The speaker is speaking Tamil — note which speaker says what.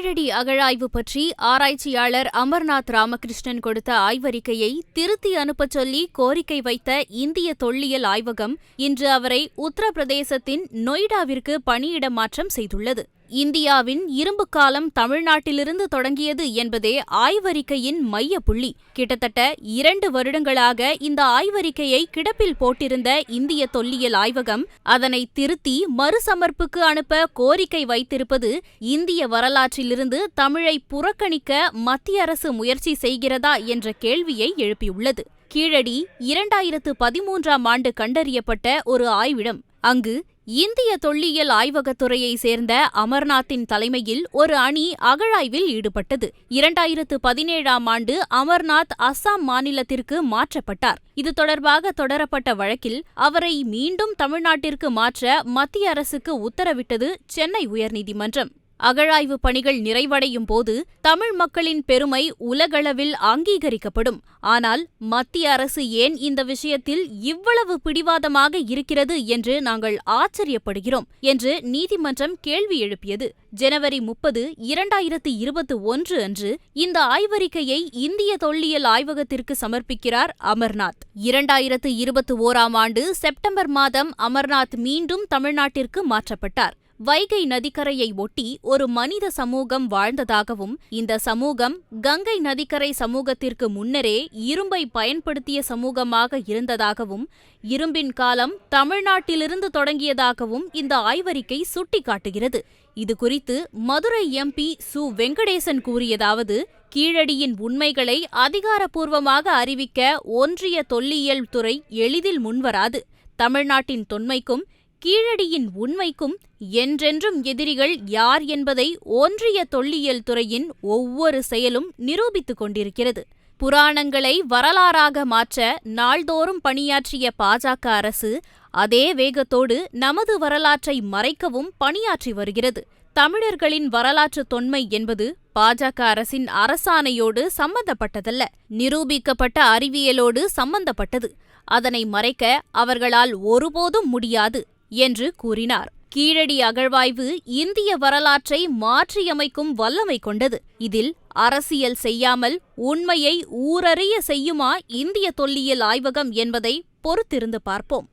Speaker 1: கீழடி அகழாய்வு பற்றி ஆராய்ச்சியாளர் அமர்நாத் ராமகிருஷ்ணன் கொடுத்த ஆய்வறிக்கையை திருத்தி அனுப்பச் சொல்லி கோரிக்கை வைத்த இந்திய தொல்லியல் ஆய்வகம் இன்று அவரை உத்தரப்பிரதேசத்தின் நொய்டாவிற்கு பணியிட மாற்றம் செய்துள்ளது. இந்தியாவின் இரும்பு காலம் தமிழ்நாட்டிலிருந்து தொடங்கியது என்பதே ஆய்வறிக்கையின் மைய புள்ளி. கிட்டத்தட்ட இரண்டு வருடங்களாக இந்த ஆய்வறிக்கையை கிடப்பில் போட்டிருந்த இந்திய தொல்லியல் ஆய்வகம் அதனை திருத்தி மறுசமர்ப்புக்கு அனுப்ப கோரிக்கை வைத்திருப்பது இந்திய வரலாற்றிலிருந்து தமிழை புறக்கணிக்க மத்திய அரசு முயற்சி செய்கிறதா என்ற கேள்வியை எழுப்பியுள்ளது. கீழடி இரண்டாயிரத்து பதிமூன்றாம் ஆண்டு கண்டறியப்பட்ட ஒரு ஆய்விடம் அங்கு இந்திய தொல்லியல் ஆய்வகத்துறையை சேர்ந்த அமர்நாத்தின் தலைமையில் ஒரு அணி அகழாய்வில் ஈடுபட்டது. இரண்டாயிரத்து பதினேழாம் ஆண்டு அமர்நாத் அஸ்ஸாம் மாநிலத்திற்கு மாற்றப்பட்டார். இது தொடர்பாக தொடரப்பட்ட வழக்கில் அவரை மீண்டும் தமிழ்நாட்டிற்கு மாற்ற மத்திய அரசுக்கு உத்தரவிட்டது சென்னை உயர்நீதிமன்றம். அகழாய்வுப் பணிகள் நிறைவடையும் போது தமிழ் மக்களின் பெருமை உலகளவில் அங்கீகரிக்கப்படும். ஆனால் மத்திய அரசு ஏன் இந்த விஷயத்தில் இவ்வளவு பிடிவாதமாக இருக்கிறது என்று நாங்கள் ஆச்சரியப்படுகிறோம் என்று நீதிமன்றம் கேள்வி எழுப்பியது. ஜனவரி முப்பது இரண்டாயிரத்து இருபத்தி ஒன்று அன்று இந்த ஆய்வறிக்கையை இந்திய தொல்லியல் ஆய்வகத்திற்கு சமர்ப்பிக்கிறார் அமர்நாத். இரண்டாயிரத்து இருபத்தி ஓராம் ஆண்டு செப்டம்பர் மாதம் அமர்நாத் மீண்டும் தமிழ்நாட்டிற்கு மாற்றப்பட்டார். வைகை நதிக்கரையை ஒட்டி ஒரு மனித சமூகம் வாழ்ந்ததாகவும் இந்த சமூகம் கங்கை நதிக்கரை சமூகத்திற்கு முன்னரே இரும்பை பயன்படுத்திய சமூகமாக இருந்ததாகவும் இரும்பின் காலம் தமிழ்நாட்டிலிருந்து தொடங்கியதாகவும் இந்த ஆய்வறிக்கை சுட்டிக்காட்டுகிறது. இதுகுறித்து மதுரை எம்பி சு. வெங்கடேசன் கூறியதாவது கீழடியின் உண்மைகளை அதிகாரப்பூர்வமாக அறிவிக்க ஒன்றிய தொல்லியல் துறை எளிதில் முன்வராது. தமிழ்நாட்டின் தொன்மைக்கும் கீழடியின் உண்மைக்கும் என்றென்றும் எதிரிகள் யார் என்பதை ஒன்றிய தொல்லியல் துறையின் ஒவ்வொரு செயலும் நிரூபித்துக் கொண்டிருக்கிறது. புராணங்களை வரலாறாக மாற்ற நாள்தோறும் பணியாற்றிய பாஜக அரசு அதே வேகத்தோடு நமது வரலாற்றை மறைக்கவும் பணியாற்றி வருகிறது. தமிழர்களின் வரலாற்று தொன்மை என்பது பாஜக அரசின் அரசாணையோடு சம்பந்தப்பட்டதல்ல நிரூபிக்கப்பட்ட அறிவியலோடு சம்பந்தப்பட்டது. அதனை மறைக்க அவர்களால் ஒருபோதும் முடியாது. என்று கூறினார். கீழடி அகழ்வாய்வு இந்திய வரலாற்றை மாற்றியமைக்கும் வல்லமை கொண்டது. இதில் அரசியல் செய்யாமல் உண்மையை ஊரறிய செய்யுமா இந்திய தொல்லியல் ஆய்வகம் என்பதை பொறுத்திருந்து பார்ப்போம்.